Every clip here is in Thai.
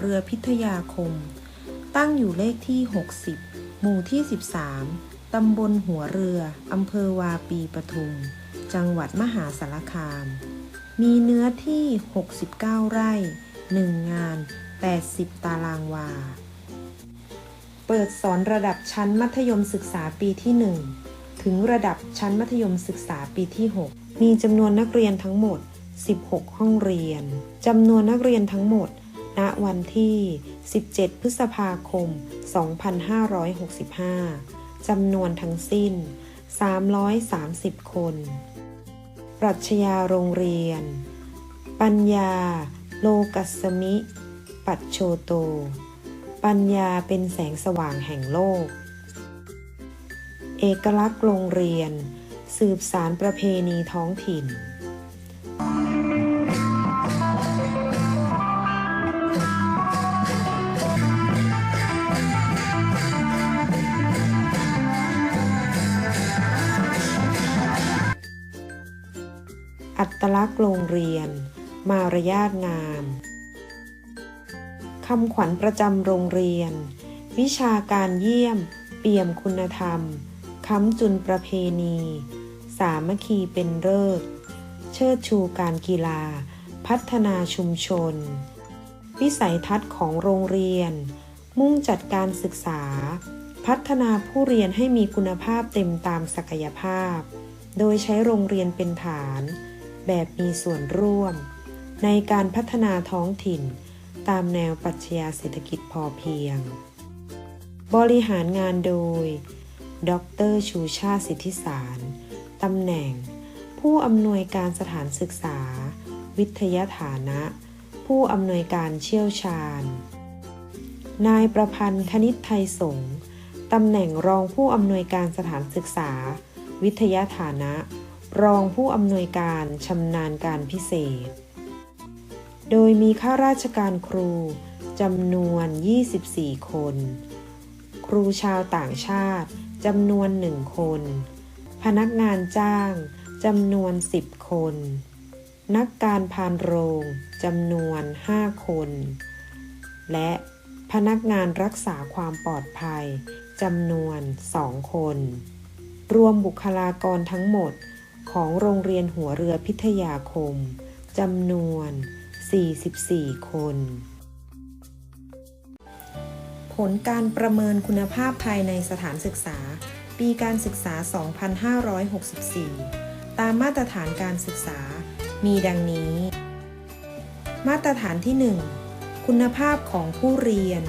เรียนหัวเรือพิทยาคม ตั้งอยู่เลขที่ 60 หมู่ที่ 13 ตำบลหัวเรือ อำเภอวาปีปทุม จังหวัดมหาสารคาม มีเนื้อที่ 69 ไร่ 1 งาน 80 ตารางวา เปิดสอนระดับชั้นมัธยมศึกษาปีที่ 1 ถึงระดับชั้นมัธยมศึกษาปีที่ 6 มีจำนวนนักเรียนทั้งหมด 16 ห้องเรียน จำนวนนักเรียนทั้งหมด ณวันที่ 17 พฤษภาคม 2565 จำนวนทั้งสิ้น 330 คน ปรัชญาโรงเรียน ปัญญา โลกัสมิ ปัจโชโต ปัญญาเป็นแสงสว่างแห่งโลก เอกลักษณ์โรงเรียน สืบสารประเพณีท้องถิ่น ตลักษณ์โรงเรียน มารยาทงามคำขวัญประจำโรงเรียน วิชาการเยี่ยม เปี่ยมคุณธรรม ค้ำจุนประเพณี สามัคคีเป็นเลิศ เชิดชูการกีฬา พัฒนาชุมชน วิสัยทัศน์ของโรงเรียน มุ่งจัดการศึกษา พัฒนาผู้เรียนให้มีคุณภาพเต็มตามศักยภาพ โดยใช้โรงเรียนเป็นฐาน แบบมีส่วนร่วม ในการพัฒนาท้องถิ่น ตามแนวปรัชญาเศรษฐกิจพอเพียง บริหารงานโดย ดรชูชาติสิทธิสารตำแหน่ง ผู้อำนวยการสถานศึกษา วิทยาฐานะ ผู้อำนวยการเชี่ยวชาญ นายประพันธ์คณิตไทยสงตำแหน่งรองผู้อำนวยการสถานศึกษา วิทยาฐานะ รองผู้อำนวยการชำนาญการพิเศษ โดยมีข้าราชการครูจำนวน 24 คน ครูชาวต่างชาติจำนวนหนึ่งคน พนักงานจ้างจำนวน 10 คน นักการพานโรงจำนวน 5 คน และพนักงานรักษาความปลอดภัยจำนวน 2 คน รวมบุคลากรทั้งหมด ของโรงเรียนหัวเรือพิทยาคมจำนวน 44 คน ผลการประเมินคุณภาพภายในสถานศึกษา ปีการศึกษา 2564 ตามมาตรฐานการศึกษา มีดังนี้ มาตรฐานที่ 1 คุณภาพของผู้เรียน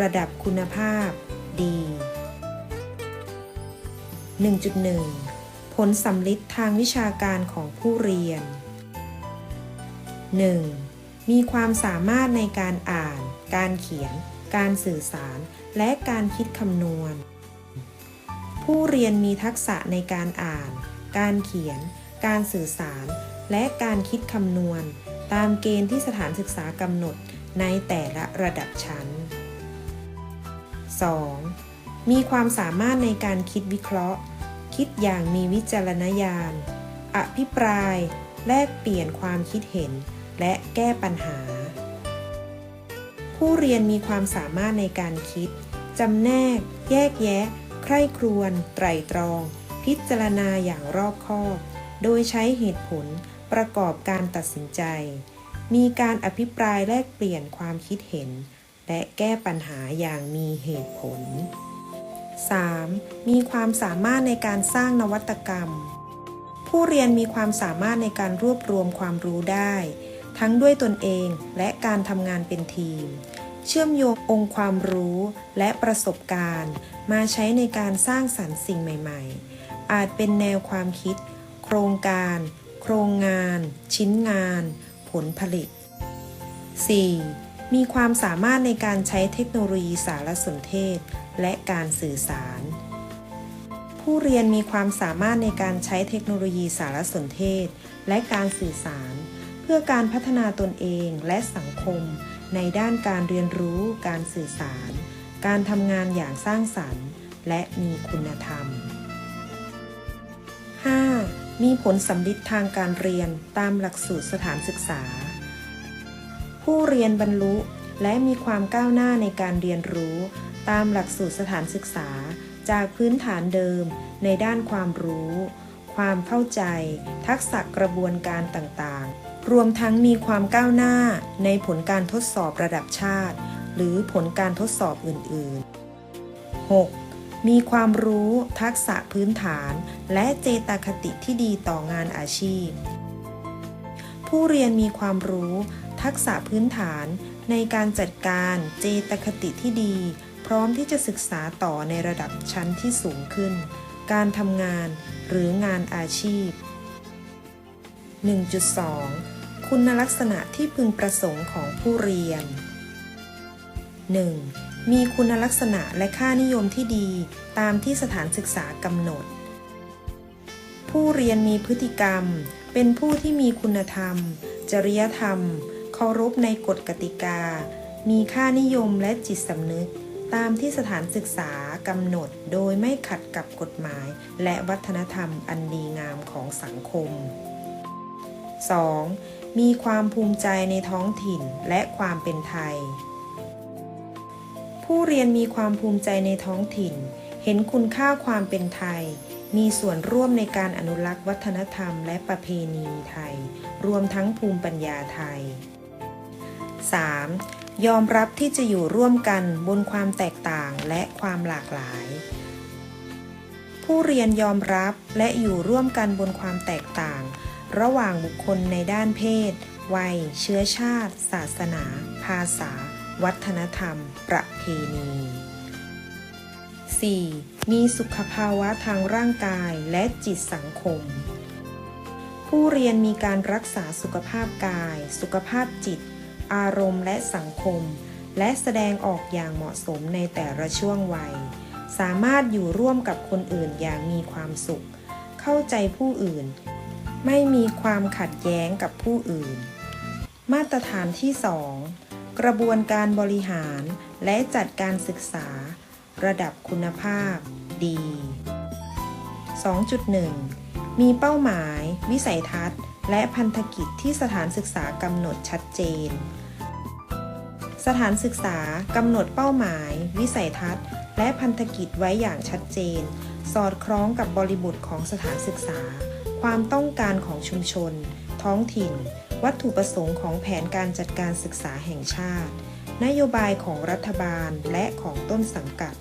ระดับคุณภาพดี 1.1 ผลสำลิดทางวิชาการของผู้เรียน 1. มีความสามารถในการอ่าน การเขียน การสื่อสาร และการคิดคำนวณ ผู้เรียนมีทักษะในการอ่าน การเขียน การสื่อสาร และการคิดคำนวณ ตามเกณฑ์ที่สถานศึกษากำหนดในแต่ละระดับชั้น 2. มีความสามารถในการคิดวิเคราะห์ คิดอย่างมีวิจารณญาณ อภิปราย แลกเปลี่ยนความคิดเห็น และแก้ปัญหา ผู้เรียนมีความสามารถในการคิด จำแนก แยกแยะ ใคร่ครวญไตรตรอง พิจารณาอย่างรอบคอบ โดยใช้เหตุผลประกอบการตัดสินใจ มีการอภิปรายแลกเปลี่ยนความคิดเห็น และแก้ปัญหาอย่างมีเหตุผล 3. มีความสามารถในการสร้างนวัตกรรม ผู้เรียนมีความสามารถในการรวบรวมความรู้ได้ ทั้งด้วยตนเองและการทำงานเป็นทีม เชื่อมโยงองค์ความรู้และประสบการณ์ มาใช้ในการสร้างสรรค์สิ่งใหม่ๆ อาจเป็นแนวความคิด โครงการ โครงงาน ชิ้นงาน ผลผลิต 4. มีความสามารถในการใช้เทคโนโลยีสารสนเทศ และการสื่อสาร ผู้เรียนมีความสามารถในการใช้เทคโนโลยีสารสนเทศ และการสื่อสาร เพื่อการพัฒนาตนเองและสังคม ในด้านการเรียนรู้ การสื่อสาร การทำงานอย่างสร้างสรรค์ และมีคุณธรรม 5. มีผลสำลิดทางการเรียนตามหลักสูตรสถานศึกษา ผู้เรียนบรรลุ และมีความก้าวหน้าในการเรียนรู้ ตามหลักสูตรสถานศึกษา จากพื้นฐานเดิม ในด้านความรู้ ความเข้าใจ ทักษะกระบวนการต่างๆ รวมทั้งมีความก้าวหน้าในผลการทดสอบระดับชาติ หรือผลการทดสอบอื่น ๆ 6. มีความรู้ทักษะพื้นฐาน และเจตคติที่ดีต่องานอาชีพ ผู้เรียนมีความรู้ ทักษะพื้นฐานในการจัดการเจตคติที่ดี พร้อมที่จะศึกษาต่อในระดับชั้นที่สูงขึ้น การทำงานหรืองานอาชีพ 1.2 คุณลักษณะที่พึงประสงค์ของผู้เรียน 1. มีคุณลักษณะและค่านิยมที่ดีตามที่สถานศึกษากำหนด ผู้เรียนมีพฤติกรรม เป็นผู้ที่มีคุณธรรม จริยธรรม เคารพในกฎกติกา มีค่านิยมและจิตสำนึก ตามที่สถานศึกษากำหนดโดยไม่ขัดกับกฎหมาย และวัฒนธรรมอันดีงามของสังคม 2. มีความภูมิใจในท้องถิ่นและความเป็นไทย ผู้เรียนมีความภูมิใจในท้องถิ่น เห็นคุณค่าความเป็นไทย มีส่วนร่วมในการอนุรักษ์วัฒนธรรมและประเพณีไทย รวมทั้งภูมิปัญญาไทย 3. ยอมรับที่จะอยู่ร่วมกันบนความแตกต่างและความหลากหลาย ผู้เรียนยอมรับและอยู่ร่วมกันบนความแตกต่าง ระหว่างบุคคลในด้านเพศ วัย เชื้อชาติ ศาสนา ภาษา วัฒนธรรม ประเพณี 4. มีสุขภาวะทางร่างกายและจิตสังคม ผู้เรียนมีการรักษาสุขภาพกาย สุขภาพจิต อารมณ์และสังคม และแสดงออกอย่างเหมาะสมในแต่ละช่วงวัย สามารถอยู่ร่วมกับคนอื่นอย่างมีความสุข เข้าใจผู้อื่น ไม่มีความขัดแย้งกับผู้อื่น มาตรฐานที่ 2 กระบวนการบริหารและจัดการศึกษา ระดับคุณภาพดี2.1 มีเป้าหมาย วิสัยทัศน์ และพันธกิจที่สถานศึกษากำหนดชัดเจน สถานศึกษากำหนดเป้าหมาย วิสัยทัศน์ และพันธกิจไว้อย่างชัดเจน สอดคล้องกับบริบทของสถานศึกษา ความต้องการของชุมชน ท้องถิ่น วัตถุประสงค์ของแผนการจัดการศึกษาแห่งชาติ นโยบายของรัฐบาลและของต้นสังกัด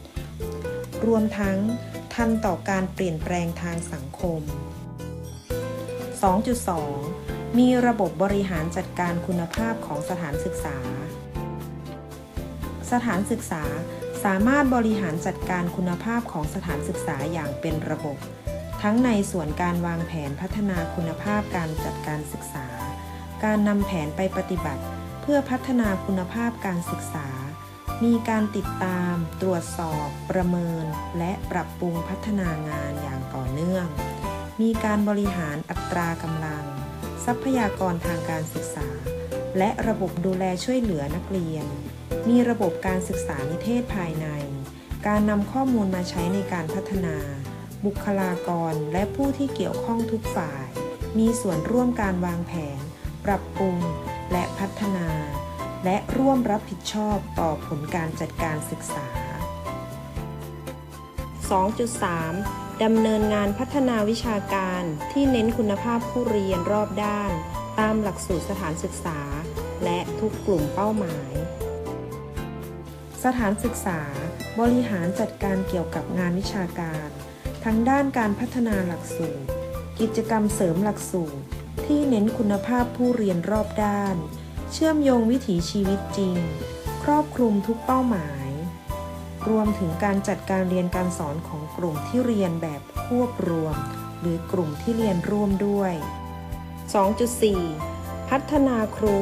รวมทั้งทันต่อการเปลี่ยนแปลงทางสังคม 2.2 มีระบบบริหารจัดการคุณภาพของสถานศึกษา สถานศึกษาสามารถบริหารจัดการคุณภาพของสถานศึกษาอย่างเป็นระบบ ทั้งในส่วนการวางแผนพัฒนาคุณภาพการจัดการศึกษา การนำแผนไปปฏิบัติ เพื่อพัฒนาคุณภาพการศึกษา มีการติดตาม ตรวจสอบ ประเมิน และปรับปรุงพัฒนางานอย่างต่อเนื่อง มีการบริหารอัตรากำลัง ทรัพยากรทางการศึกษา และระบบดูแลช่วยเหลือนักเรียน มีระบบการศึกษานิเทศภายใน การนำข้อมูลมาใช้ในการพัฒนา บุคลากรและผู้ที่เกี่ยวข้องทุกฝ่าย มีส่วนร่วมการวางแผน ปรับปรุง และพัฒนา และร่วมรับผิดชอบต่อผลการจัดการศึกษา 2.3 ดำเนินงานพัฒนาวิชาการที่เน้นคุณภาพผู้เรียนรอบด้าน ตามหลักสูตรสถานศึกษา และทุกกลุ่มเป้าหมาย สถานศึกษา บริหารจัดการเกี่ยวกับงานวิชาการ ทั้งด้านการพัฒนาหลักสูตร กิจกรรมเสริมหลักสูตร ที่เน้นคุณภาพผู้เรียนรอบด้าน เชื่อมโยงวิถีชีวิตจริง ครอบคลุมทุกเป้าหมาย รวมถึงการจัดการเรียนการสอนของกลุ่มที่เรียนแบบควบรวม หรือกลุ่มที่เรียนร่วมด้วย 2.4 พัฒนาครู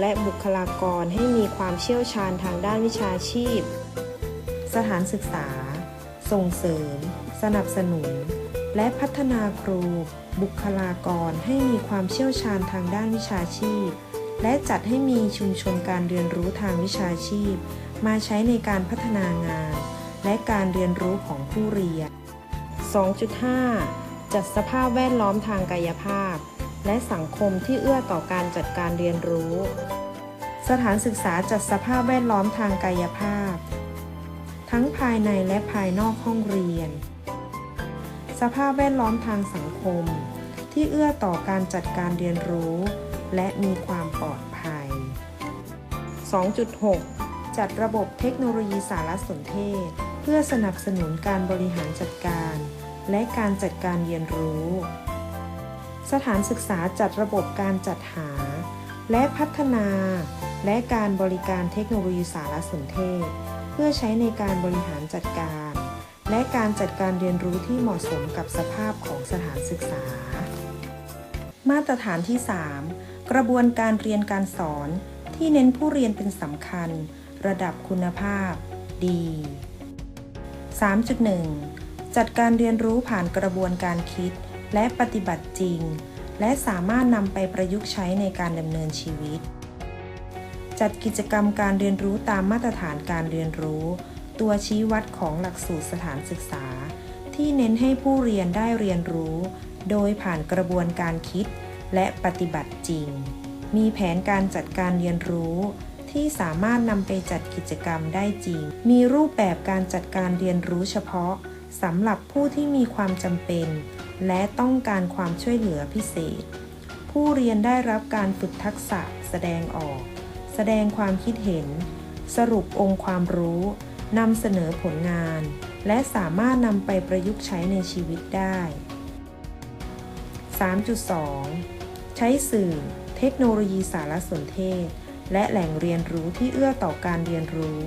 และบุคลากรให้มีความเชี่ยวชาญทางด้านวิชาชีพ สถานศึกษา ส่งเสริม สนับสนุน และพัฒนาครู บุคลากรให้มีความเชี่ยวชาญทางด้านวิชาชีพ และจัดให้มีชุมชนการเรียนรู้ทางวิชาชีพ มาใช้ในการพัฒนางาน และการเรียนรู้ของผู้เรียน 2.5 จัดสภาพแวดล้อมทางกายภาพ และสังคมที่เอื้อต่อการจัดการเรียนรู้ สถานศึกษาจัดสภาพแวดล้อมทางกายภาพ ทั้งภายในและภายนอกห้องเรียน สภาพแวดล้อมทางสังคม ที่เอื้อต่อการจัดการเรียนรู้ และมีความปลอดภัย 2.6 จัดระบบเทคโนโลยีสารสนเทศ เพื่อสนับสนุนการบริหารจัดการ และการจัดการเรียนรู้ สถานศึกษาจัดระบบการจัดหา และพัฒนา และการบริการเทคโนโลยีสารสนเทศ เพื่อใช้ในการบริหารจัดการ และการจัดการเรียนรู้ที่เหมาะสมกับสภาพของสถานศึกษา มาตรฐานที่ 3 กระบวนการเรียนการสอนที่เน้นผู้เรียนเป็นสำคัญ ระดับคุณภาพดี 3.1 จัดการเรียนรู้ผ่านกระบวนการคิดและปฏิบัติจริง และสามารถนำไปประยุกต์ใช้ในการดำเนินชีวิต จัดกิจกรรมการเรียนรู้ตามมาตรฐานการเรียนรู้ ตัวชี้วัดของหลักสูตรสถานศึกษา ที่เน้นให้ผู้เรียนได้เรียนรู้ โดยผ่านกระบวนการคิด และปฏิบัติจริง มีแผนการจัดการเรียนรู้ที่สามารถนำไปจัดกิจกรรมได้จริง มีรูปแบบการจัดการเรียนรู้เฉพาะสำหรับผู้ที่มีความจำเป็น และต้องการความช่วยเหลือพิเศษ ผู้เรียนได้รับการฝึกทักษะแสดงออก แสดงความคิดเห็น สรุปองค์ความรู้นำเสนอผลงาน และสามารถนำไปประยุกต์ใช้ในชีวิตได้ 3.2 ใช้สื่อ เทคโนโลยีสารสนเทศ และแหล่งเรียนรู้ที่เอื้อต่อการเรียนรู้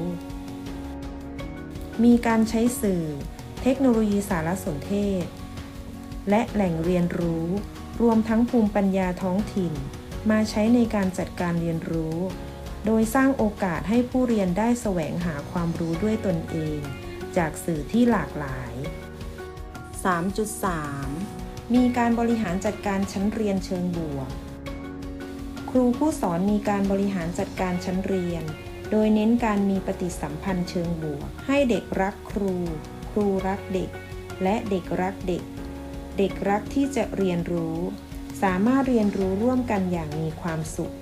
มีการใช้สื่อ เทคโนโลยีสารสนเทศ และแหล่งเรียนรู้ รวมทั้งภูมิปัญญาท้องถิ่น มาใช้ในการจัดการเรียนรู้ โดยสร้างโอกาสให้ผู้เรียนได้แสวงหาความรู้ด้วยตนเอง จากสื่อที่หลากหลาย 3.3 มีการบริหารจัดการชั้นเรียนเชิงบวก ครูผู้สอนมีการบริหารจัดการชั้นเรียน โดยเน้นการมีปฏิสัมพันธ์เชิงบวก ให้เด็กรักครู ครูรักเด็ก และเด็กรักเด็ก เด็กรักที่จะเรียนรู้ สามารถเรียนรู้ร่วมกันอย่างมีความสุข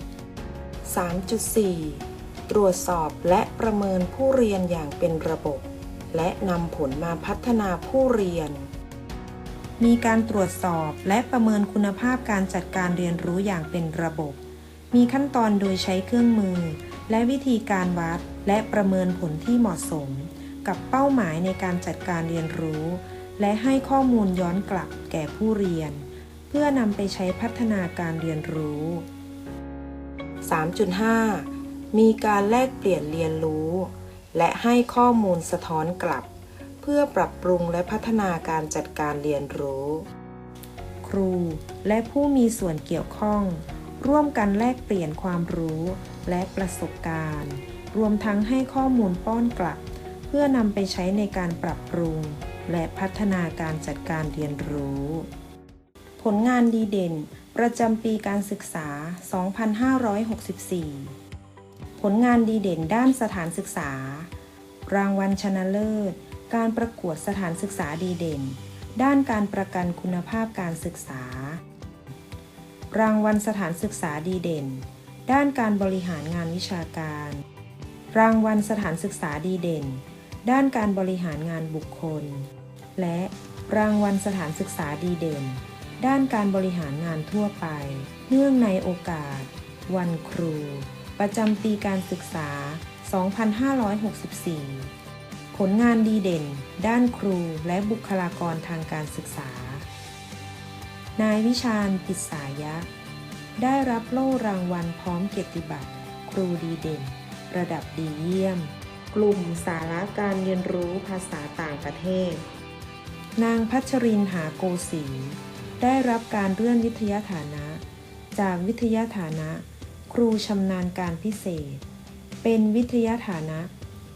3.4 ตรวจสอบและประเมินผู้เรียนอย่างเป็นระบบ และนำผลมาพัฒนาผู้เรียน มีการตรวจสอบและประเมินคุณภาพการจัดการเรียนรู้อย่างเป็นระบบ มีขั้นตอนโดยใช้เครื่องมือ และวิธีการวัดและประเมินผลที่เหมาะสม กับเป้าหมายในการจัดการเรียนรู้ และให้ข้อมูลย้อนกลับแก่ผู้เรียน เพื่อนำไปใช้พัฒนาการเรียนรู้ 3.5 มีการแลกเปลี่ยนเรียนรู้ และให้ข้อมูลสะท้อนกลับ พื่อปรับปรุงและพัฒนาการจัดการเรียนรู้ ครูและผู้มีส่วนเกี่ยวข้อง ร่วมกันแลกเปลี่ยนความรู้และประสบการณ์ รวมทั้งให้ข้อมูลป้อนกลับ เพื่อนำไปใช้ในการปรับปรุง และพัฒนาการจัดการเรียนรู้ ผลงานดีเด่น ประจำปีการศึกษา 2564 ผลงานดีเด่นด้านสถานศึกษารางวัลชนะเลิศ การประกวดสถานศึกษาดีเด่น ด้านการประกันคุณภาพการศึกษา รางวัลสถานศึกษาดีเด่น ด้านการบริหารงานวิชาการ รางวัลสถานศึกษาดีเด่น ด้านการบริหารงานบุคคล และรางวัลสถานศึกษาดีเด่น ด้านการบริหารงานทั่วไป เนื่องในโอกาส วันครู ประจำปีการศึกษา 2564 ผลงานดีเด่น ด้านครูและบุคลากรทางการศึกษา นายวิชาญปิษายะ ได้รับโล่รางวัลพร้อมเกียรติบัตร ครูดีเด่น ระดับดีเยี่ยม กลุ่มสาระการเรียนรู้ภาษาต่างประเทศ นางพัชรินหาโกศีได้รับการเลื่อนวิทยาฐานะ จากวิทยาฐานะ ครูชำนาญการพิเศษ เป็นวิทยาฐานะ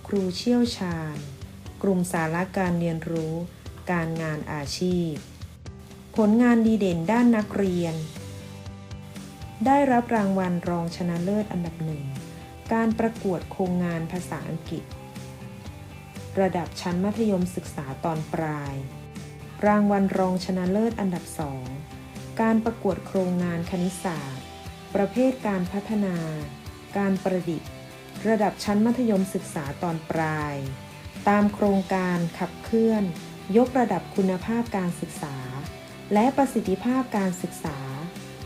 ครูเชี่ยวชาญ กลุ่มสาระการเรียนรู้ การงานอาชีพ ผลงานดีเด่นด้านนักเรียน ได้รับรางวัลรองชนะเลิศอันดับหนึ่ง การประกวดโครงงานภาษาอังกฤษ ระดับชั้นมัธยมศึกษาตอนปลาย รางวัลรองชนะเลิศอันดับสอง การประกวดโครงงานคณิตศาสตร์ ประเภทการพัฒนา การประดิษฐ์ ระดับชั้นมัธยมศึกษาตอนปลาย ตามโครงการขับเคลื่อน ยกระดับคุณภาพการศึกษา และประสิทธิภาพการศึกษา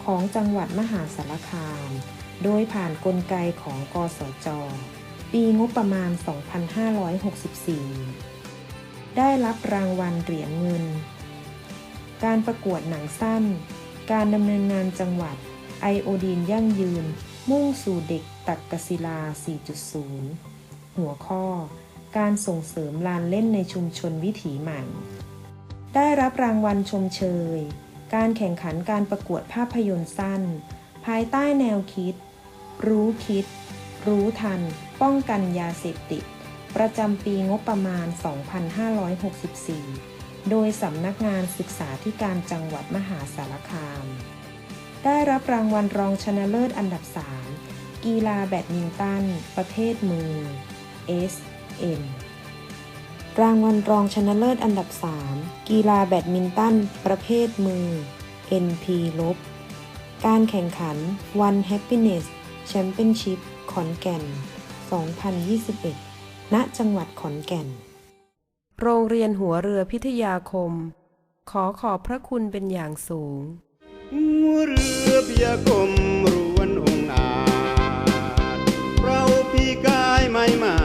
ของจังหวัดมหาสารคาม โดยผ่านนกลไกของกสจ ปีงบประมาณ 2564 ได้รับรางวัลเหรียญเงิน การประกวดหนังสั้น การดำเนินงานจังหวัดไอโอดีนยั่งยืน มุ่งสู่เด็กตักกศิลา 4.0 หัวข้อ การส่งเสริมลานเล่นในชุมชนวิถีใหม่ ได้รับรางวัลชมเชย การแข่งขันการประกวดภาพยนตร์สั้น ภายใต้แนวคิด รู้คิด รู้ทัน ป้องกันยาเสพติด ประจำปีงบประมาณ 2564 โดยสำนักงานศึกษาธิการจังหวัดมหาสารคาม ได้รับรางวัลรองชนะเลิศอันดับ 3 กีฬาแบดมินตัน ประเภทมือ SM รางวัลรองชนะเลิศอันดับ 3 กีฬาแบดมินตัน ประเภทมือ NP ลบ การแข่งขัน One Happiness Championship ขอนแก่น 2021 ณ จังหวัดขอนแก่น โรงเรียนหัวเรือพิทยาคม ขอขอบพระคุณเป็นอย่างสูง หัวเรือเพียกลมรวนองอาจเราพี่กายไม่มาเถื่อชาติไทยร่วมพัฒนาการศึกษา